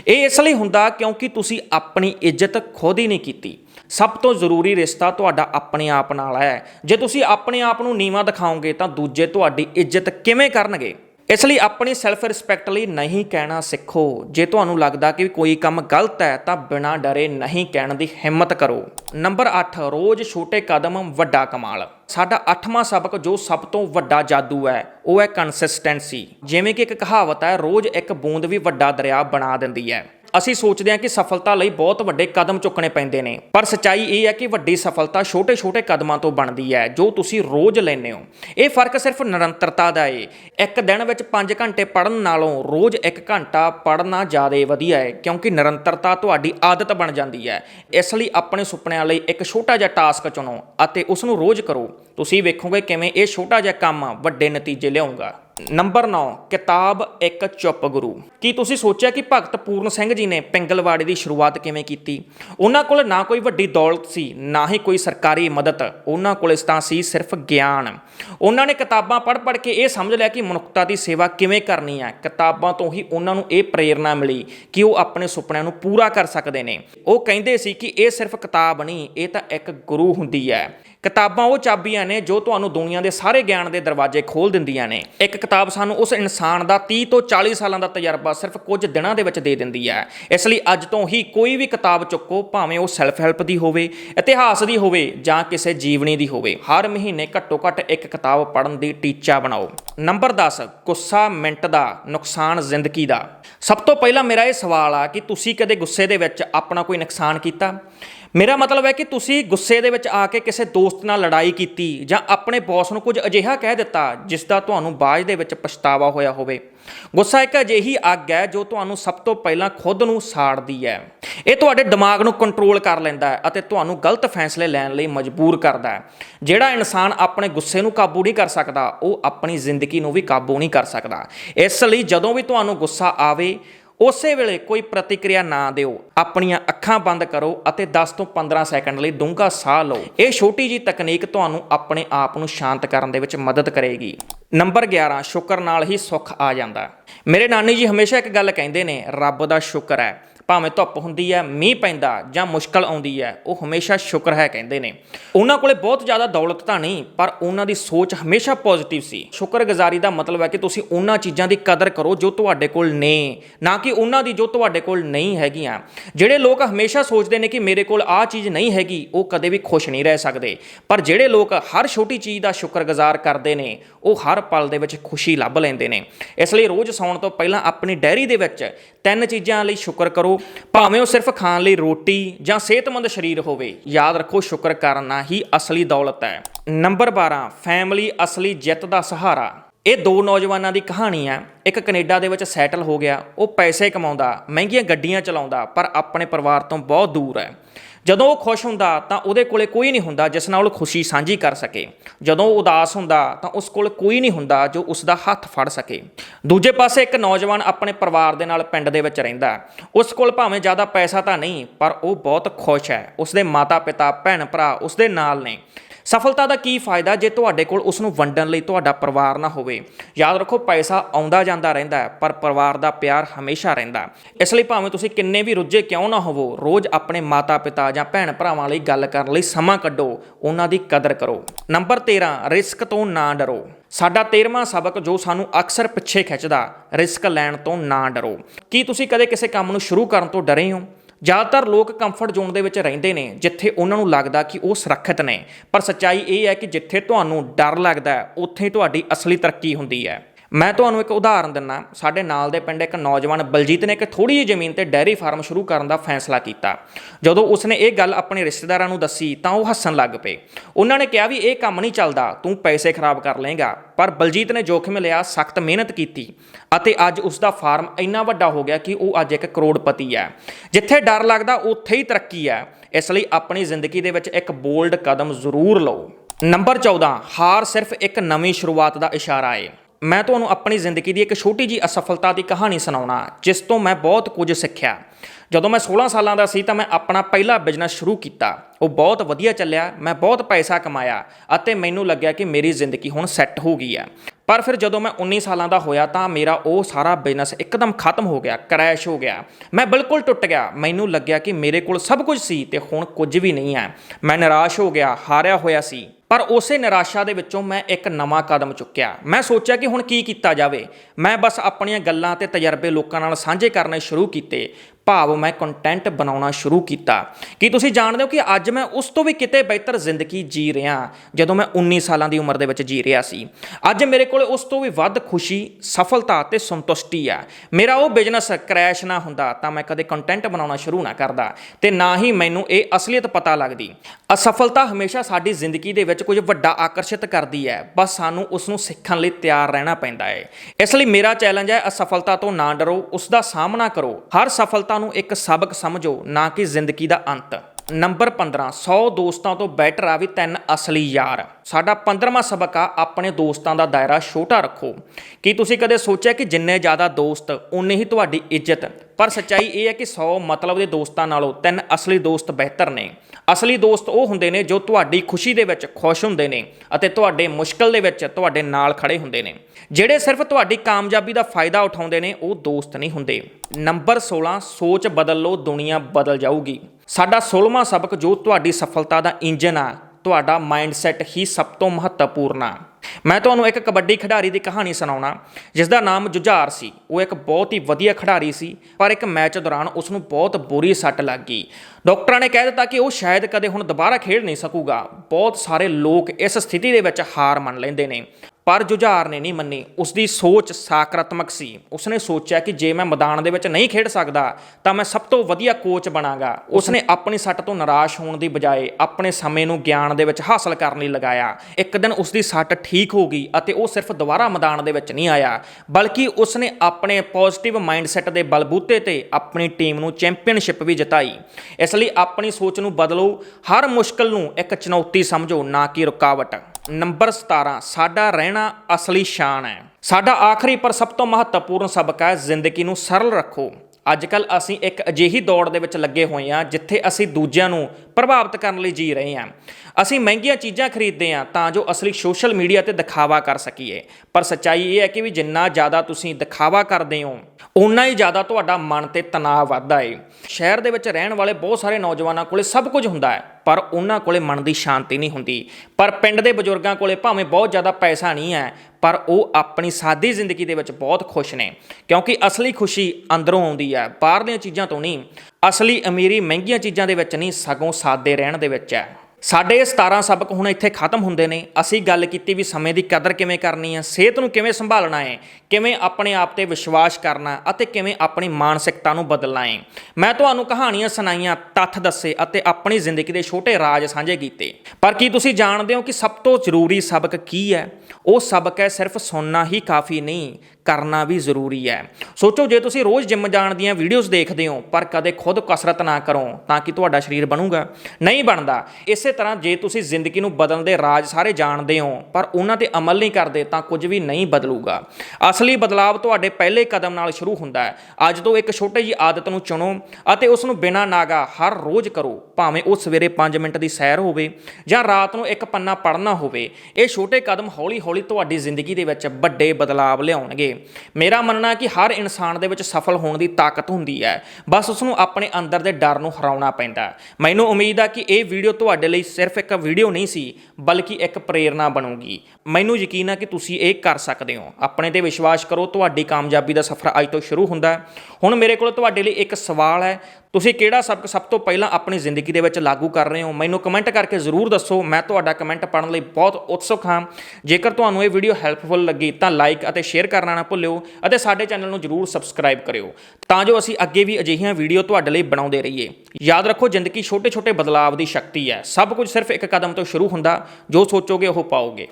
ਇਹ ਇਸ ਲਈ ਹੁੰਦਾ ਕਿਉਂਕਿ ਤੁਸੀਂ ਆਪਣੀ ਇੱਜ਼ਤ ਖੁਦ ਹੀ ਨਹੀਂ ਕੀਤੀ। ਸਭ ਤੋਂ ਜ਼ਰੂਰੀ ਰਿਸ਼ਤਾ ਤੁਹਾਡਾ ਆਪਣੇ ਆਪ ਨਾਲ ਹੈ। ਜੇ ਤੁਸੀਂ ਆਪਣੇ ਆਪ ਨੂੰ ਨੀਵਾਂ ਦਿਖਾਓਗੇ ਤਾਂ ਦੂਜੇ ਤੁਹਾਡੀ ਇੱਜ਼ਤ ਕਿਵੇਂ ਕਰਨਗੇ? ਇਸ ਲਈ ਆਪਣੀ ਸੈਲਫ ਰਿਸਪੈਕਟ ਲਈ ਨਹੀਂ ਕਹਿਣਾ ਸਿੱਖੋ। ਜੇ ਤੁਹਾਨੂੰ ਲੱਗਦਾ ਕਿ ਕੋਈ ਕੰਮ ਗਲਤ ਹੈ ਤਾਂ ਬਿਨਾਂ ਡਰੇ ਨਹੀਂ ਕਹਿਣ ਦੀ ਹਿੰਮਤ ਕਰੋ। ਨੰਬਰ 8 ਰੋਜ਼ ਛੋਟੇ ਕਦਮ, ਵੱਡਾ ਕਮਾਲ। ਸਾਡਾ 8ਵਾਂ ਸਬਕ ਜੋ ਸਭ ਤੋਂ ਵੱਡਾ ਜਾਦੂ ਹੈ, ਉਹ ਹੈ ਕੰਸਿਸਟੈਂਸੀ ਜਿਵੇਂ ਕਿ ਇੱਕ ਕਹਾਵਤ ਹੈ, ਰੋਜ਼ ਇੱਕ ਬੂੰਦ ਵੀ ਵੱਡਾ ਦਰਿਆ ਬਣਾ ਦਿੰਦੀ ਹੈ। ਅਸੀਂ ਸੋਚਦੇ ਹਾਂ ਕਿ ਸਫਲਤਾ ਲਈ ਬਹੁਤ ਵੱਡੇ ਕਦਮ ਚੁੱਕਣੇ ਪੈਂਦੇ ਨੇ। ਪਰ ਸੱਚਾਈ ਇਹ ਹੈ ਕਿ ਵੱਡੀ ਸਫਲਤਾ ਛੋਟੇ-ਛੋਟੇ ਕਦਮਾਂ ਤੋਂ ਬਣਦੀ ਹੈ, ਜੋ ਤੁਸੀਂ ਰੋਜ਼ ਲੈਂਦੇ ਹੋ। ਇਹ ਫ਼ਰਕ ਸਿਰਫ ਨਿਰੰਤਰਤਾ ਦਾ ਏ। ਇੱਕ ਦਿਨ ਵਿੱਚ 5 ਘੰਟੇ ਪੜਨ ਨਾਲੋਂ ਰੋਜ਼ 1 ਘੰਟਾ ਪੜਨਾ ਜ਼ਿਆਦਾ ਵਧੀਆ ਹੈ ਕਿਉਂਕਿ ਨਿਰੰਤਰਤਾ ਤੁਹਾਡੀ ਆਦਤ ਬਣ ਜਾਂਦੀ ਹੈ। ਇਸ ਲਈ ਆਪਣੇ ਸੁਪਨਿਆਂ ਲਈ ਇੱਕ ਛੋਟਾ ਜਿਹਾ ਟਾਸਕ ਚੁਣੋ ਅਤੇ ਉਸ ਨੂੰ ਰੋਜ਼ ਕਰੋ। ਤੁਸੀਂ ਵੇਖੋਗੇ ਕਿਵੇਂ ਇਹ ਛੋਟਾ ਜਿਹਾ ਕੰਮ ਵੱਡੇ ਨਤੀਜੇ ਲਿਆਉਂਗਾ ਨੰਬਰ 9 ਕਿਤਾਬ ਇੱਕ ਚੁੱਪ ਗੁਰੂ। ਕੀ ਤੁਸੀਂ ਸੋਚਿਆ ਕਿ ਭਗਤ ਪੂਰਨ ਸਿੰਘ ਜੀ ਨੇ ਪਿੰਗਲਵਾੜੇ ਦੀ ਸ਼ੁਰੂਆਤ ਕਿਵੇਂ ਕੀਤੀ? ਉਹਨਾਂ ਕੋਲ ਨਾ ਕੋਈ ਵੱਡੀ ਦੌਲਤ ਸੀ, ਨਾ ਹੀ ਕੋਈ ਸਰਕਾਰੀ ਮਦਦ। ਉਹਨਾਂ ਕੋਲ ਤਾਂ ਸੀ ਸਿਰਫ ਗਿਆਨ। ਉਹਨਾਂ ਨੇ ਕਿਤਾਬਾਂ ਪੜ੍ਹ ਪੜ੍ਹ ਕੇ ਇਹ ਸਮਝ ਲਿਆ ਕਿ ਮਨੁੱਖਤਾ ਦੀ ਸੇਵਾ ਕਿਵੇਂ ਕਰਨੀ ਹੈ ਕਿਤਾਬਾਂ ਤੋਂ ਹੀ ਉਹਨਾਂ ਨੂੰ ਇਹ ਪ੍ਰੇਰਣਾ ਮਿਲੀ ਕਿ ਉਹ ਆਪਣੇ ਸੁਪਨਿਆਂ ਨੂੰ ਪੂਰਾ ਕਰ ਸਕਦੇ ਨੇ। ਉਹ ਕਹਿੰਦੇ ਸੀ ਕਿ ਇਹ ਸਿਰਫ ਕਿਤਾਬ ਨਹੀਂ, ਇਹ ਤਾਂ ਇੱਕ ਗੁਰੂ ਹੁੰਦੀ ਹੈ। ਕਿਤਾਬਾਂ ਉਹ ਚਾਬੀਆਂ ਨੇ ਜੋ ਤੁਹਾਨੂੰ ਦੁਨੀਆ ਦੇ ਸਾਰੇ ਗਿਆਨ ਦੇ ਦਰਵਾਜ਼ੇ ਖੋਲ ਦਿੰਦੀਆਂ ਨੇ। ਇੱਕ ਕਿਤਾਬ ਸਾਨੂੰ ਉਸ ਇਨਸਾਨ ਦਾ 30 ਤੋਂ 40 ਸਾਲਾਂ ਦਾ ਤਜਰਬਾ ਸਿਰਫ ਕੁਝ ਦਿਨਾਂ ਦੇ ਵਿੱਚ ਦੇ ਦਿੰਦੀ ਹੈ। ਇਸ ਲਈ ਅੱਜ ਤੋਂ ਹੀ ਕੋਈ ਵੀ ਕਿਤਾਬ ਚੁੱਕੋ, ਭਾਵੇਂ ਉਹ ਸੈਲਫ ਹੈਲਪ ਦੀ ਹੋਵੇ, ਇਤਿਹਾਸ ਦੀ ਹੋਵੇ ਜਾਂ ਕਿਸੇ ਜੀਵਨੀ ਦੀ ਹੋਵੇ। ਹਰ ਮਹੀਨੇ ਘੱਟੋ ਘੱਟ ਇੱਕ ਕਿਤਾਬ ਪੜ੍ਹਨ ਦੀ ਟੀਚਾ ਬਣਾਓ। ਨੰਬਰ 10 ਗੁੱਸਾ ਮਿੰਟ ਦਾ, ਨੁਕਸਾਨ ਜ਼ਿੰਦਗੀ ਦਾ। ਸਭ ਤੋਂ ਪਹਿਲਾਂ ਮੇਰਾ ਇਹ ਸਵਾਲ ਆ ਕਿ ਤੁਸੀਂ ਕਦੇ ਗੁੱਸੇ ਦੇ ਵਿੱਚ ਆਪਣਾ ਕੋਈ ਨੁਕਸਾਨ ਕੀਤਾ? ਮੇਰਾ ਮਤਲਬ ਹੈ ਕਿ ਤੁਸੀਂ ਗੁੱਸੇ ਦੇ ਵਿੱਚ ਆ ਕੇ ਕਿਸੇ ਦੋਸਤ ਨਾਲ ਲੜਾਈ ਕੀਤੀ ਜਾਂ ਆਪਣੇ ਬੌਸ ਨੂੰ ਕੁਝ ਅਜਿਹਾ ਕਹਿ ਦਿੱਤਾ ਜਿਸ ਦਾ ਤੁਹਾਨੂੰ ਬਾਅਦ ਦੇ ਵਿੱਚ ਪਛਤਾਵਾ ਹੋਇਆ ਹੋਵੇ। ਗੁੱਸਾ ਇੱਕ ਅਜਿਹੀ ਅੱਗ ਹੈ ਜੋ ਤੁਹਾਨੂੰ ਸਭ ਤੋਂ ਪਹਿਲਾਂ ਖੁਦ ਨੂੰ ਸਾੜਦੀ ਹੈ। ਇਹ ਤੁਹਾਡੇ ਦਿਮਾਗ ਨੂੰ ਕੰਟਰੋਲ ਕਰ ਲੈਂਦਾ ਹੈ ਅਤੇ ਤੁਹਾਨੂੰ ਗਲਤ ਫੈਸਲੇ ਲੈਣ ਲਈ ਮਜਬੂਰ ਕਰਦਾ ਹੈ। ਜਿਹੜਾ ਇਨਸਾਨ ਆਪਣੇ ਗੁੱਸੇ ਨੂੰ ਕਾਬੂ ਨਹੀਂ ਕਰ ਸਕਦਾ, ਉਹ ਆਪਣੀ ਜ਼ਿੰਦਗੀ ਨੂੰ ਵੀ ਕਾਬੂ ਨਹੀਂ ਕਰ ਸਕਦਾ। ਇਸ ਲਈ ਜਦੋਂ ਵੀ ਤੁਹਾਨੂੰ ਗੁੱਸਾ ਆਵੇ ਉਸੇ ਵੇਲੇ ਕੋਈ ਪ੍ਰਤੀਕਿਰਿਆ ਨਾ ਦਿਓ। ਆਪਣੀਆਂ ਅੱਖਾਂ ਬੰਦ ਕਰੋ ਅਤੇ 10 ਤੋਂ 15 ਸੈਕਿੰਡ ਲਈ ਡੂੰਘਾ ਸਾਹ ਲਓ। ਇਹ ਛੋਟੀ ਜੀ ਤਕਨੀਕ ਤੁਹਾਨੂੰ ਆਪਣੇ ਆਪ ਨੂੰ ਸ਼ਾਂਤ ਕਰਨ ਦੇ ਵਿੱਚ ਮਦਦ ਕਰੇਗੀ। ਨੰਬਰ 11 ਸ਼ੁਕਰ ਨਾਲ ਹੀ ਸੁੱਖ ਆ ਜਾਂਦਾ। ਮੇਰੇ ਨਾਨੀ ਜੀ ਹਮੇਸ਼ਾ ਇੱਕ ਗੱਲ ਕਹਿੰਦੇ ਨੇ, ਰੱਬ ਦਾ ਸ਼ੁਕਰ ਹੈ। ਭਾਵੇਂ ਧੁੱਪ ਹੁੰਦੀ ਹੈ, ਮੀਂਹ ਪੈਂਦਾ ਜਾਂ ਮੁਸ਼ਕਲ ਆਉਂਦੀ ਹੈ, ਉਹ ਹਮੇਸ਼ਾ ਸ਼ੁਕਰ ਹੈ ਕਹਿੰਦੇ ਨੇ। ਉਹਨਾਂ ਕੋਲੇ ਬਹੁਤ ਜ਼ਿਆਦਾ ਦੌਲਤ ਤਾਂ ਨਹੀਂ, ਪਰ ਉਹਨਾਂ ਦੀ ਸੋਚ ਹਮੇਸ਼ਾ ਪੋਜ਼ਿਟਿਵ ਸੀ। ਸ਼ੁਕਰਗੁਜ਼ਾਰੀ ਦਾ ਮਤਲਬ ਹੈ ਕਿ ਤੁਸੀਂ ਉਹਨਾਂ ਚੀਜ਼ਾਂ ਦੀ ਕਦਰ ਕਰੋ ਜੋ ਤੁਹਾਡੇ ਕੋਲ ਨੇ, ਨਾ ਕਿ ਉਹਨਾਂ ਦੀ ਜੋ ਤੁਹਾਡੇ ਕੋਲ ਨਹੀਂ ਹੈਗੀਆਂ। ਜਿਹੜੇ ਲੋਕ ਹਮੇਸ਼ਾ ਸੋਚਦੇ ਨੇ ਕਿ ਮੇਰੇ ਕੋਲ ਆਹ ਚੀਜ਼ ਨਹੀਂ ਹੈਗੀ, ਉਹ ਕਦੇ ਵੀ ਖੁਸ਼ ਨਹੀਂ ਰਹਿ ਸਕਦੇ। ਪਰ ਜਿਹੜੇ ਲੋਕ ਹਰ ਛੋਟੀ ਚੀਜ਼ ਦਾ ਸ਼ੁਕਰਗੁਜ਼ਾਰ ਕਰਦੇ ਨੇ, ਉਹ ਹਰ ਪਲ ਦੇ ਵਿੱਚ ਖੁਸ਼ੀ ਲੱਭ ਲੈਂਦੇ ਨੇ। ਇਸ ਲਈ ਰੋਜ਼ ਸੌਣ ਤੋਂ ਪਹਿਲਾਂ ਆਪਣੀ ਡਾਇਰੀ ਦੇ ਵਿੱਚ ਤਿੰਨ ਚੀਜ਼ਾਂ ਲਈ ਸ਼ੁਕਰ ਕਰੋ ਭਾਵੇਂ ਉਹ ਸਿਰਫ ਖਾਣ ਲਈ ਰੋਟੀ ਜਾਂ ਸਿਹਤਮੰਦ ਸਰੀਰ ਹੋਵੇ, ਯਾਦ ਰੱਖੋ ਸ਼ੁਕਰ ਕਰਨਾ ਹੀ ਅਸਲੀ ਦੌਲਤ ਹੈ। ਨੰਬਰ 12 ਫੈਮਿਲੀ ਅਸਲੀ ਜਿੱਤ ਦਾ ਸਹਾਰਾ। ਇਹ ਦੋ ਨੌਜਵਾਨਾਂ ਦੀ ਕਹਾਣੀ ਹੈ। ਇੱਕ ਕੈਨੇਡਾ ਦੇ ਵਿੱਚ ਸੈਟਲ ਹੋ ਗਿਆ। ਉਹ ਪੈਸੇ ਕਮਾਉਂਦਾ, ਮਹਿੰਗੀਆਂ ਗੱਡੀਆਂ ਚਲਾਉਂਦਾ, ਪਰ ਆਪਣੇ ਪਰਿਵਾਰ ਤੋਂ ਬਹੁਤ ਦੂਰ ਹੈ। ਜਦੋਂ ਉਹ ਖੁਸ਼ ਹੁੰਦਾ, ਤਾਂ ਉਹਦੇ ਕੋਲੇ ਕੋਈ ਨਹੀਂ ਹੁੰਦਾ ਜਿਸ ਨਾਲ ਉਹ ਖੁਸ਼ੀ ਸਾਂਝੀ ਕਰ ਸਕੇ। ਜਦੋਂ ਉਹ ਉਦਾਸ ਹੁੰਦਾ, ਤਾਂ ਉਸ ਕੋਲ ਕੋਈ ਨਹੀਂ ਹੁੰਦਾ ਜੋ ਉਸ ਦਾ ਹੱਥ ਫੜ ਸਕੇ। ਦੂਜੇ ਪਾਸੇ ਇੱਕ ਨੌਜਵਾਨ ਆਪਣੇ ਪਰਿਵਾਰ ਦੇ ਨਾਲ ਪਿੰਡ ਦੇ ਵਿੱਚ ਰਹਿੰਦਾ ਉਸ ਕੋਲ ਭਾਵੇਂ ਜ਼ਿਆਦਾ ਪੈਸਾ ਤਾਂ ਨਹੀਂ, ਪਰ ਉਹ ਬਹੁਤ ਖੁਸ਼ ਹੈ। ਉਸਦੇ ਮਾਤਾ-ਪਿਤਾ ਭੈਣ ਭਰਾ ਉਸਦੇ ਨਾਲ ਨੇ। ਸਫਲਤਾ ਦਾ ਕੀ ਫਾਇਦਾ ਜੇ ਤੁਹਾਡੇ ਕੋਲ ਉਸ ਨੂੰ ਵੰਡਣ ਲਈ ਤੁਹਾਡਾ ਪਰਿਵਾਰ ਨਾ ਹੋਵੇ? ਯਾਦ ਰੱਖੋ, ਪੈਸਾ ਆਉਂਦਾ ਜਾਂਦਾ ਰਹਿੰਦਾ ਹੈ, ਪਰ ਪਰਿਵਾਰ ਦਾ ਪਿਆਰ ਹਮੇਸ਼ਾ ਰਹਿੰਦਾ ਇਸ ਲਈ ਭਾਵੇਂ ਤੁਸੀਂ ਕਿੰਨੇ ਵੀ ਰੁੱਝੇ ਕਿਉਂ ਨਾ ਹੋਵੋ, ਰੋਜ਼ ਆਪਣੇ ਮਾਤਾ-ਪਿਤਾ ਜਾਂ ਭੈਣ ਭਰਾਵਾਂ ਲਈ ਗੱਲ ਕਰਨ ਲਈ ਸਮਾਂ ਕੱਢੋ, ਉਹਨਾਂ ਦੀ ਕਦਰ ਕਰੋ। ਨੰਬਰ 13 ਰਿਸਕ ਤੋਂ ਨਾ ਡਰੋ। ਸਾਡਾ 13ਵਾਂ ਸਬਕ ਜੋ ਸਾਨੂੰ ਅਕਸਰ ਪਿੱਛੇ ਖਿੱਚਦਾ, ਰਿਸਕ ਲੈਣ ਤੋਂ ਨਾ ਡਰੋ। ਕੀ ਤੁਸੀਂ ਕਦੇ ਕਿਸੇ ਕੰਮ ਨੂੰ ਸ਼ੁਰੂ ਕਰਨ ਤੋਂ ਡਰੇ ਹੋ? ਜ਼ਿਆਦਾਤਰ ਲੋਕ ਕੰਫਰਟ ਜ਼ੋਨ ਦੇ ਵਿੱਚ ਰਹਿੰਦੇ ਨੇ, ਜਿੱਥੇ ਉਹਨਾਂ ਨੂੰ ਲੱਗਦਾ ਕਿ ਉਹ ਸੁਰੱਖਿਅਤ ਨੇ। ਪਰ ਸੱਚਾਈ ਇਹ ਹੈ ਕਿ ਜਿੱਥੇ ਤੁਹਾਨੂੰ ਡਰ ਲੱਗਦਾ ਉੱਥੇ ਤੁਹਾਡੀ ਅਸਲੀ ਤਰੱਕੀ ਹੁੰਦੀ ਹੈ। ਮੈਂ ਤੁਹਾਨੂੰ ਇੱਕ ਉਦਾਹਰਨ ਦਿੰਨਾ। ਸਾਡੇ ਨਾਲ ਦੇ ਪਿੰਡ ਇੱਕ ਨੌਜਵਾਨ ਬਲਜੀਤ ਨੇ ਇੱਕ ਥੋੜੀ ਜਿਹੀ ਜ਼ਮੀਨ ਤੇ ਡੈਰੀ ਫਾਰਮ ਸ਼ੁਰੂ ਕਰਨ ਦਾ ਫੈਸਲਾ ਕੀਤਾ। ਜਦੋਂ ਉਸਨੇ ਇਹ ਗੱਲ ਆਪਣੇ ਰਿਸ਼ਤੇਦਾਰਾਂ ਨੂੰ ਦੱਸੀ ਤਾਂ ਉਹ ਹੱਸਣ ਲੱਗ ਪਏ। ਉਹਨਾਂ ਨੇ ਕਿਹਾ ਵੀ ਇਹ ਕੰਮ ਨਹੀਂ ਚੱਲਦਾ, ਤੂੰ ਪੈਸੇ ਖਰਾਬ ਕਰ ਲਏਗਾ। ਪਰ ਬਲਜੀਤ ਨੇ ਜੋਖਿਮ ਲਿਆ, ਸਖਤ ਮਿਹਨਤ ਕੀਤੀ ਅਤੇ ਅੱਜ ਉਸ ਦਾ ਫਾਰਮ ਇੰਨਾ ਵੱਡਾ ਹੋ ਗਿਆ ਕਿ ਉਹ ਅੱਜ ਇੱਕ ਕਰੋੜਪਤੀ ਹੈ। ਜਿੱਥੇ ਡਰ ਲੱਗਦਾ, ਉੱਥੇ ਹੀ ਤਰੱਕੀ ਹੈ। ਇਸ ਲਈ ਆਪਣੀ ਜ਼ਿੰਦਗੀ ਦੇ ਵਿੱਚ ਇੱਕ ਬੋਲਡ ਕਦਮ ਜ਼ਰੂਰ ਲਓ। ਨੰਬਰ 14 ਹਾਰ ਸਿਰਫ ਇੱਕ ਨਵੀਂ ਸ਼ੁਰੂਆਤ ਦਾ ਇਸ਼ਾਰਾ ਹੈ ਮੈਂ ਤੁਹਾਨੂੰ ਆਪਣੀ ਜ਼ਿੰਦਗੀ ਦੀ ਇੱਕ ਛੋਟੀ ਜੀ ਅਸਫਲਤਾ ਦੀ ਕਹਾਣੀ ਸੁਣਾਉਣਾ, ਜਿਸ ਤੋਂ ਮੈਂ ਬਹੁਤ ਕੁਝ ਸਿੱਖਿਆ। ਜਦੋਂ ਮੈਂ 16 ਸਾਲਾਂ ਦਾ ਸੀ ਤਾਂ ਮੈਂ ਆਪਣਾ ਪਹਿਲਾ ਬਿਜ਼ਨਸ ਸ਼ੁਰੂ ਕੀਤਾ। ਉਹ ਬਹੁਤ ਵਧੀਆ ਚੱਲਿਆ, ਮੈਂ ਬਹੁਤ ਪੈਸਾ ਕਮਾਇਆ ਅਤੇ ਮੈਨੂੰ ਲੱਗਿਆ ਕਿ ਮੇਰੀ ਜ਼ਿੰਦਗੀ ਹੁਣ ਸੈੱਟ ਹੋ ਗਈ ਹੈ। ਪਰ ਫਿਰ ਜਦੋਂ ਮੈਂ 19 ਸਾਲਾਂ ਦਾ ਹੋਇਆ ਤਾਂ ਮੇਰਾ ਉਹ ਸਾਰਾ ਬਿਜ਼ਨਸ ਇੱਕਦਮ ਖਤਮ ਹੋ ਗਿਆ ਕ੍ਰੈਸ਼ ਹੋ ਗਿਆ। ਮੈਂ ਬਿਲਕੁਲ ਟੁੱਟ ਗਿਆ। ਮੈਨੂੰ ਲੱਗਿਆ ਕਿ ਮੇਰੇ ਕੋਲ ਸਭ ਕੁਝ ਸੀ ਤੇ ਹੁਣ ਕੁਝ ਵੀ ਨਹੀਂ ਹੈ। ਮੈਂ ਨਿਰਾਸ਼ ਹੋ ਗਿਆ, ਹਾਰਿਆ ਹੋਇਆ ਸੀ। ਪਰ ਉਸੇ ਨਿਰਾਸ਼ਾ ਦੇ ਵਿੱਚੋਂ ਮੈਂ ਇੱਕ ਨਵਾਂ ਕਦਮ ਚੁੱਕਿਆ। ਮੈਂ ਸੋਚਿਆ ਕਿ ਹੁਣ ਕੀ ਕੀਤਾ ਜਾਵੇ। ਮੈਂ ਬਸ ਆਪਣੀਆਂ ਗੱਲਾਂ ਤੇ ਤਜਰਬੇ ਲੋਕਾਂ ਨਾਲ ਸਾਂਝੇ ਕਰਨੇ ਸ਼ੁਰੂ ਕੀਤੇ। ਭਾਵ ਮੈਂ ਕੰਟੈਂਟ ਬਣਾਉਣਾ ਸ਼ੁਰੂ ਕੀਤਾ। ਕੀ ਤੁਸੀਂ ਜਾਣਦੇ ਹੋ ਕਿ ਅੱਜ ਮੈਂ ਉਸ ਤੋਂ ਵੀ ਕਿਤੇ ਬਿਹਤਰ ਜ਼ਿੰਦਗੀ ਜੀ ਰਿਹਾ, ਜਦੋਂ ਮੈਂ 19 ਸਾਲਾਂ ਦੀ ਉਮਰ ਦੇ ਵਿੱਚ ਜੀ ਰਿਹਾ ਸੀ। ਅੱਜ ਮੇਰੇ ਕੋਲ ਉਸ ਤੋਂ ਵੀ ਵੱਧ ਖੁਸ਼ੀ, ਸਫਲਤਾ ਤੇ ਸੰਤੁਸ਼ਟੀ ਆ। ਮੇਰਾ ਉਹ ਬਿਜ਼ਨਸ ਕ੍ਰੈਸ਼ ਨਾ ਹੁੰਦਾ, ਤਾਂ ਮੈਂ ਕਦੇ ਕੰਟੈਂਟ ਬਣਾਉਣਾ ਸ਼ੁਰੂ ਨਾ ਕਰਦਾ ਤੇ ਨਾ ਹੀ ਮੈਨੂੰ ਇਹ ਅਸਲੀਅਤ ਪਤਾ ਲੱਗਦੀ। ਅਸਫਲਤਾ ਹਮੇਸ਼ਾ ਸਾਡੀ ਜ਼ਿੰਦਗੀ ਦੇ ਵਿੱਚ ਕੁਝ ਵੱਡਾ ਆਕਰਸ਼ਿਤ ਕਰਦੀ ਹੈ, ਬਸ ਸਾਨੂੰ ਉਸ ਨੂੰ ਸਿੱਖਣ ਲਈ ਤਿਆਰ ਰਹਿਣਾ ਪੈਂਦਾ ਹੈ। ਇਸ ਲਈ ਮੇਰਾ ਚੈਲੰਜ ਹੈ ਅਸਫਲਤਾ ਤੋਂ ਨਾ ਡਰੋ ਉਸ ਦਾ ਸਾਹਮਣਾ ਕਰੋ। ਹਰ ਸਫਲਤਾ ਨੂੰ ਇੱਕ ਸਬਕ ਸਮਝੋ ਨਾ ਕਿ ਜ਼ਿੰਦਗੀ ਦਾ ਅੰਤ। ਨੰਬਰ 15 100 ਦੋਸਤਾਂ ਤੋਂ ਬੈਟਰ ਆ ਵੀ ਤਿੰਨ ਅਸਲੀ ਯਾਰ। ਸਾਡਾ 15ਵਾਂ ਸਬਕ ਆ, ਆਪਣੇ ਦੋਸਤਾਂ ਦਾ ਦਾਇਰਾ ਛੋਟਾ ਰੱਖੋ। ਕੀ ਤੁਸੀਂ ਕਦੇ ਸੋਚਿਆ ਕਿ ਜਿੰਨੇ ਜ਼ਿਆਦਾ ਦੋਸਤ ਉਨੇ ਹੀ ਤੁਹਾਡੀ ਇੱਜ਼ਤ? ਪਰ ਸੱਚਾਈ ਇਹ ਹੈ ਕਿ 100 ਮਤਲਬ ਦੇ ਦੋਸਤਾਂ ਨਾਲੋਂ ਤਿੰਨ ਅਸਲੀ ਦੋਸਤ ਬਿਹਤਰ ਨੇ। ਅਸਲੀ ਦੋਸਤ ਉਹ ਹੁੰਦੇ ਨੇ ਜੋ ਤੁਹਾਡੀ ਖੁਸ਼ੀ ਦੇ ਵਿੱਚ ਖੁਸ਼ ਹੁੰਦੇ ਨੇ ਅਤੇ ਤੁਹਾਡੇ ਮੁਸ਼ਕਲ ਦੇ ਵਿੱਚ ਤੁਹਾਡੇ ਨਾਲ ਖੜੇ ਹੁੰਦੇ ਨੇ। ਜਿਹੜੇ ਸਿਰਫ ਤੁਹਾਡੀ ਕਾਮਯਾਬੀ ਦਾ ਫਾਇਦਾ ਉਠਾਉਂਦੇ ਨੇ, ਉਹ ਦੋਸਤ ਨਹੀਂ ਹੁੰਦੇ। ਨੰਬਰ 16 ਸੋਚ ਬਦਲ ਲਓ, ਦੁਨੀਆ ਬਦਲ ਜਾਊਗੀ। ਸਾਡਾ 16ਵਾਂ ਸਬਕ ਜੋ ਤੁਹਾਡੀ ਸਫਲਤਾ ਦਾ ਇੰਜਨ ਆ, ਤੁਹਾਡਾ ਮਾਈਂਡਸੈਟ ਹੀ ਸਭ ਤੋਂ ਮਹੱਤਵਪੂਰਨ ਆ। ਮੈਂ ਤੁਹਾਨੂੰ ਇੱਕ ਕਬੱਡੀ ਖਿਡਾਰੀ ਦੀ ਕਹਾਣੀ ਸੁਣਾਉਣਾ ਜਿਸ ਦਾ ਨਾਮ ਜੁਝਾਰ ਸੀ। ਉਹ ਇੱਕ ਬਹੁਤ ਹੀ ਵਧੀਆ ਖਿਡਾਰੀ ਸੀ, ਪਰ ਇੱਕ ਮੈਚ ਦੌਰਾਨ ਉਸ ਨੂੰ ਬਹੁਤ ਬੁਰੀ ਸੱਟ ਲੱਗ ਗਈ। ਡਾਕਟਰਾਂ ਨੇ ਕਹਿ ਦਿੱਤਾ ਕਿ ਉਹ ਸ਼ਾਇਦ ਕਦੇ ਹੁਣ ਦੁਬਾਰਾ ਖੇਡ ਨਹੀਂ ਸਕੂਗਾ। ਬਹੁਤ ਸਾਰੇ ਲੋਕ ਇਸ ਸਥਿਤੀ ਦੇ ਵਿੱਚ ਹਾਰ ਮੰਨ ਲੈਂਦੇ ਨੇ। ਪਰ ਜੁਝਾਰ ਨੇ ਨਹੀਂ ਮੰਨੀ। ਉਸ ਦੀ ਸੋਚ ਸਕਾਰਾਤਮਕ ਸੀ। ਉਸਨੇ ਸੋਚਿਆ ਕਿ ਜੇ ਮੈਂ ਮੈਦਾਨ ਦੇ ਵਿੱਚ ਨਹੀਂ ਖੇਡ ਸਕਦਾ, ਤਾਂ ਮੈਂ ਸਭ ਤੋਂ ਵਧੀਆ ਕੋਚ ਬਣਾਂਗਾ। ਉਸਨੇ ਆਪਣੀ ਸੱਟ ਤੋਂ ਨਿਰਾਸ਼ ਹੋਣ ਦੀ ਬਜਾਏ ਆਪਣੇ ਸਮੇਂ ਨੂੰ ਗਿਆਨ ਦੇ ਵਿੱਚ ਹਾਸਲ ਕਰਨ ਲਈ ਲਗਾਇਆ। ਇੱਕ ਦਿਨ ਉਸ ਦੀ ਸੱਟ ਠੀਕ ਹੋ ਗਈ ਅਤੇ ਉਹ ਸਿਰਫ ਦੁਬਾਰਾ ਮੈਦਾਨ ਦੇ ਵਿੱਚ ਨਹੀਂ ਆਇਆ, ਬਲਕਿ ਉਸਨੇ ਆਪਣੇ ਪੋਜ਼ਿਟਿਵ ਮਾਈਂਡਸੈਟ ਦੇ ਬਲਬੂਤੇ ਤੇ ਆਪਣੀ ਟੀਮ ਨੂੰ ਚੈਂਪੀਅਨਸ਼ਿਪ ਵੀ ਜਿਤਾਈ। ਇਸ ਲਈ ਆਪਣੀ ਸੋਚ ਨੂੰ ਬਦਲੋ। ਹਰ ਮੁਸ਼ਕਲ ਨੂੰ ਇੱਕ ਚੁਣੌਤੀ ਸਮਝੋ, ਨਾ ਕਿ ਰੁਕਾਵਟ। ਨੰਬਰ 17 ਸਾਡਾ ਰਹਿਣਾ ਅਸਲੀ ਸ਼ਾਨ ਹੈ। ਸਾਡਾ ਆਖਰੀ ਪਰ ਸਭ ਤੋਂ ਮਹੱਤਵਪੂਰਨ ਸਬਕ ਹੈ ਜ਼ਿੰਦਗੀ ਨੂੰ ਸਰਲ ਰੱਖੋ। ਅੱਜ ਕੱਲ ਅਸੀਂ ਇੱਕ ਅਜਿਹੀ ਦੌੜ ਦੇ ਵਿੱਚ ਲੱਗੇ ਹੋਏ ਹਾਂ ਜਿੱਥੇ ਅਸੀਂ ਦੂਜਿਆਂ ਨੂੰ ਪ੍ਰਭਾਵਿਤ ਕਰਨ ਲਈ ਜੀ ਰਹੇ ਹਾਂ। ਅਸੀਂ ਮਹਿੰਗੀਆਂ ਚੀਜ਼ਾਂ ਖਰੀਦਦੇ ਹਾਂ ਤਾਂ ਜੋ ਅਸਲੀ ਸੋਸ਼ਲ ਮੀਡੀਆ ਤੇ ਦਿਖਾਵਾ ਕਰ ਸਕੀਏ। ਪਰ ਸੱਚਾਈ ਇਹ ਹੈ ਕਿ ਵੀ ਜਿੰਨਾ ਜ਼ਿਆਦਾ ਤੁਸੀਂ ਦਿਖਾਵਾ ਕਰਦੇ ਹੋ ਉਨਾ ਹੀ ਜ਼ਿਆਦਾ ਤੁਹਾਡਾ ਮਨ ਤੇ ਤਣਾਅ ਵੱਧਦਾ ਏ। ਸ਼ਹਿਰ ਦੇ ਵਿੱਚ ਰਹਿਣ ਵਾਲੇ ਬਹੁਤ ਸਾਰੇ ਨੌਜਵਾਨਾਂ ਕੋਲੇ ਸਭ ਕੁਝ ਹੁੰਦਾ ਹੈ, ਪਰ ਉਹਨਾਂ ਕੋਲੇ ਮਨ ਦੀ ਸ਼ਾਂਤੀ ਨਹੀਂ ਹੁੰਦੀ। ਪਰ ਪਿੰਡ ਦੇ ਬਜ਼ੁਰਗਾਂ ਕੋਲੇ ਭਾਵੇਂ ਬਹੁਤ ਜ਼ਿਆਦਾ ਪੈਸਾ ਨਹੀਂ ਹੈ ਪਰ ਉਹ ਆਪਣੀ ਸਾਦੀ ਜ਼ਿੰਦਗੀ ਦੇ ਵਿੱਚ ਬਹੁਤ ਖੁਸ਼ ਨੇ, ਕਿਉਂਕਿ ਅਸਲੀ ਖੁਸ਼ੀ ਅੰਦਰੋਂ ਆਉਂਦੀ ਹੈ, ਬਾਹਰਲੀਆਂ ਚੀਜ਼ਾਂ ਤੋਂ ਨਹੀਂ, ਅਸਲੀ ਅਮੀਰੀ ਮਹਿੰਗੀਆਂ ਚੀਜ਼ਾਂ ਦੇ ਵਿੱਚ ਨਹੀਂ, ਸਗੋਂ ਸਾਦੇ ਰਹਿਣ ਦੇ ਵਿੱਚ ਹੈ। ਸਾਡੇ ਇਹ 17 ਸਬਕ ਹੁਣ ਇੱਥੇ ਖਤਮ ਹੁੰਦੇ ਨੇ, ਅਸੀਂ ਗੱਲ ਕੀਤੀ ਵੀ ਸਮੇਂ ਦੀ ਕਦਰ ਕਿਵੇਂ ਕਰਨੀ ਹੈ, ਸਿਹਤ ਨੂੰ ਕਿਵੇਂ ਸੰਭਾਲਣਾ ਹੈ, ਕਿਵੇਂ ਆਪਣੇ ਆਪ ਤੇ ਵਿਸ਼ਵਾਸ ਕਰਨਾ ਅਤੇ ਕਿਵੇਂ ਆਪਣੀ ਮਾਨਸਿਕਤਾ ਨੂੰ ਬਦਲਣਾ ਹੈ। ਮੈਂ ਤੁਹਾਨੂੰ ਕਹਾਣੀਆਂ ਸੁਣਾਈਆਂ, ਤੱਥ ਦੱਸੇ ਅਤੇ ਆਪਣੀ ਜ਼ਿੰਦਗੀ ਦੇ ਛੋਟੇ ਰਾਜ ਸਾਂਝੇ ਕੀਤੇ। ਪਰ ਕੀ ਤੁਸੀਂ ਜਾਣਦੇ ਹੋ ਕਿ ਸਭ ਤੋਂ ਜ਼ਰੂਰੀ ਸਬਕ ਕੀ ਹੈ? ਉਹ ਸਬਕ ਹੈ ਸਿਰਫ ਸੁਣਨਾ ਹੀ ਕਾਫੀ ਨਹੀਂ। ਕਰਨਾ ਵੀ ਜ਼ਰੂਰੀ ਹੈ। ਸੋਚੋ, ਜੇ ਤੁਸੀਂ ਰੋਜ਼ ਜਿਮ ਜਾਣ ਦੀਆਂ ਵੀਡੀਓਜ਼ ਦੇਖਦੇ ਹੋ, ਪਰ ਕਦੇ ਖੁਦ ਕਸਰਤ ਨਾ ਕਰੋ, ਤਾਂ ਕਿ ਤੁਹਾਡਾ ਸਰੀਰ ਬਣੂਗਾ? ਨਹੀਂ ਬਣਦਾ। ਇਸੇ ਤਰ੍ਹਾਂ ਜੇ ਤੁਸੀਂ ਜ਼ਿੰਦਗੀ ਨੂੰ ਬਦਲਣ ਦੇ ਰਾਜ ਸਾਰੇ ਜਾਣਦੇ ਹੋ, ਪਰ ਉਹਨਾਂ ਤੇ ਅਮਲ ਨਹੀਂ ਕਰਦੇ, ਤਾਂ ਕੁਝ ਵੀ ਨਹੀਂ ਬਦਲੂਗਾ। ਅਸਲੀ ਬਦਲਾਵ ਤੁਹਾਡੇ ਪਹਿਲੇ ਕਦਮ ਨਾਲ ਸ਼ੁਰੂ ਹੁੰਦਾ ਹੈ। ਅੱਜ ਤੋਂ ਇੱਕ ਛੋਟੀ ਜੀ ਆਦਤ ਨੂੰ ਚੁਣੋ ਅਤੇ ਉਸ ਨੂੰ ਬਿਨਾਂ ਨਾਗਾ ਹਰ ਰੋਜ਼ ਕਰੋ, ਭਾਵੇਂ ਉਹ ਸਵੇਰੇ 5 ਮਿੰਟ ਦੀ ਸੈਰ ਹੋਵੇ ਜਾਂ ਰਾਤ ਨੂੰ ਇੱਕ ਪੰਨਾ ਪੜ੍ਹਨਾ ਹੋਵੇ। ਇਹ ਛੋਟੇ ਕਦਮ ਹੌਲੀ-ਹੌਲੀ ਤੁਹਾਡੀ ਜ਼ਿੰਦਗੀ ਦੇ ਵਿੱਚ ਵੱਡੇ ਬਦਲਾਵ ਲਿਆਉਣਗੇ। ਮੇਰਾ ਮੰਨਣਾ ਹੈ ਕਿ ਹਰ ਇਨਸਾਨ ਦੇ ਵਿੱਚ ਸਫਲ ਹੋਣ ਦੀ ਤਾਕਤ ਹੁੰਦੀ ਹੈ। ਬਸ ਉਸ ਨੂੰ ਆਪਣੇ ਅੰਦਰ ਦੇ ਡਰ ਨੂੰ ਹਰਾਉਣਾ ਪੈਂਦਾ ਮੈਨੂੰ ਉਮੀਦ ਹੈ ਕਿ ਇਹ ਵੀਡੀਓ ਤੁਹਾਡੇ ਲਈ ਸਿਰਫ ਇੱਕ ਵੀਡੀਓ ਨਹੀਂ ਸੀ, ਬਲਕਿ ਇੱਕ ਪ੍ਰੇਰਣਾ ਬਣੂਗੀ। ਮੈਨੂੰ ਯਕੀਨ ਹੈ ਕਿ ਤੁਸੀਂ ਇਹ ਕਰ ਸਕਦੇ ਹੋ। ਆਪਣੇ ਤੇ ਵਿਸ਼ਵਾਸ ਕਰੋ, ਤੁਹਾਡੀ ਕਾਮਯਾਬੀ ਦਾ ਸਫ਼ਰ ਅੱਜ ਤੋਂ ਸ਼ੁਰੂ ਹੁੰਦਾ ਹੈ। ਹੁਣ ਮੇਰੇ ਕੋਲ ਤੁਹਾਡੇ ਲਈ ਇੱਕ ਸਵਾਲ ਹੈ। ਤੁਸੀਂ ਕਿਹੜਾ ਸਬਕ ਸਭ ਤੋਂ ਪਹਿਲਾਂ ਆਪਣੀ ਜ਼ਿੰਦਗੀ ਦੇ ਵਿੱਚ ਲਾਗੂ ਕਰ ਰਹੇ ਹੋ? ਮੈਨੂੰ ਕਮੈਂਟ ਕਰਕੇ ਜ਼ਰੂਰ ਦੱਸੋ। ਮੈਂ ਤੁਹਾਡਾ ਕਮੈਂਟ ਪੜ੍ਹਨ ਲਈ ਬਹੁਤ ਉਤਸੁਕ ਹਾਂ। ਜੇਕਰ ਤੁਹਾਨੂੰ ਇਹ ਵੀਡੀਓ ਹੈਲਪਫੁਲ ਲੱਗੀ ਤਾਂ ਲਾਈਕ ਅਤੇ ਸ਼ੇਅਰ ਕਰਨਾ ਨਾ ਭੁੱਲਿਓ ਅਤੇ ਸਾਡੇ ਚੈਨਲ ਨੂੰ ਜ਼ਰੂਰ ਸਬਸਕ੍ਰਾਈਬ ਕਰਿਓ। ਤਾਂ ਜੋ ਅਸੀਂ ਅੱਗੇ ਵੀ ਅਜਿਹੀਆਂ ਵੀਡੀਓ ਤੁਹਾਡੇ ਲਈ ਬਣਾਉਂਦੇ ਰਹੀਏ। ਯਾਦ ਰੱਖੋ, ਜ਼ਿੰਦਗੀ ਛੋਟੇ-ਛੋਟੇ ਬਦਲਾਵ ਦੀ ਸ਼ਕਤੀ ਹੈ। ਸਭ ਕੁਝ ਸਿਰਫ ਇੱਕ ਕਦਮ ਤੋਂ ਸ਼ੁਰੂ ਹੁੰਦਾ। ਜੋ ਸੋਚੋਗੇ ਉਹ ਪਾਓਗੇ।